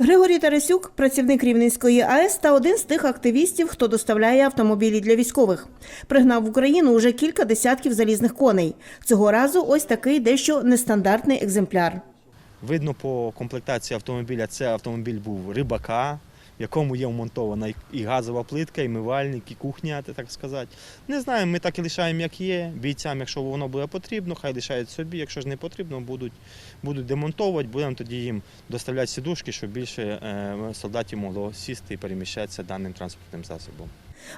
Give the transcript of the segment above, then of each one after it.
Григорій Тарасюк, працівник Рівненської АЕС та один з тих активістів, хто доставляє автомобілі для військових. Пригнав в Україну уже кілька десятків залізних коней. Цього разу ось такий дещо нестандартний екземпляр. Видно по комплектації автомобіля, це автомобіль був рибака, якому є вмонтована і- і газова плитка, і мивальник, і кухня, так сказати. Не знаю, ми так і лишаємо, як є. Бійцям, якщо воно буде потрібно, хай лишають собі. Якщо ж не потрібно, будуть, будуть демонтовувати, будемо тоді їм доставляти сідушки, щоб більше е, солдатів могло сісти і переміщатися даним транспортним засобом.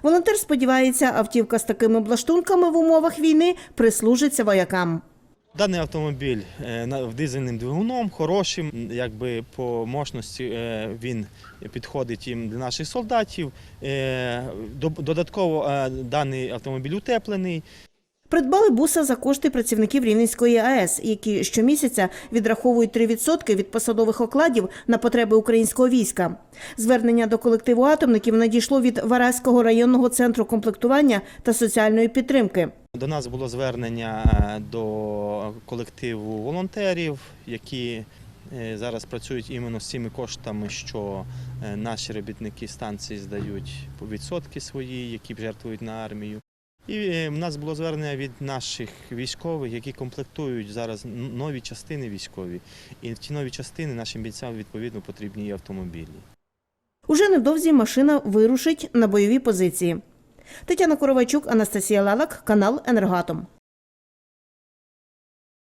Волонтер сподівається, автівка з такими облаштунками в умовах війни прислужиться воякам. Даний автомобіль е, дизельним двигуном хорошим, якби по мощності е, він підходить їм для наших солдатів. Е, Додатково даний автомобіль утеплений. Придбали буса за кошти працівників Рівненської АЕС, які щомісяця відраховують 3% від посадових окладів на потреби українського війська. Звернення до колективу атомників надійшло від Вараського районного центру комплектування та соціальної підтримки. До нас було звернення е, до колективу волонтерів, які е, зараз працюють іменно з цими коштами, що е, наші робітники станції здають відсотки свої, які жертвують на армію. І е, в нас було звернення від наших військових, які комплектують зараз нові частини військові. І в ті нові частини нашим бійцям відповідно потрібні і автомобілі. Уже невдовзі машина вирушить на бойові позиції. Тетяна Коровайчук, Анастасія Лалак, канал Енергатом.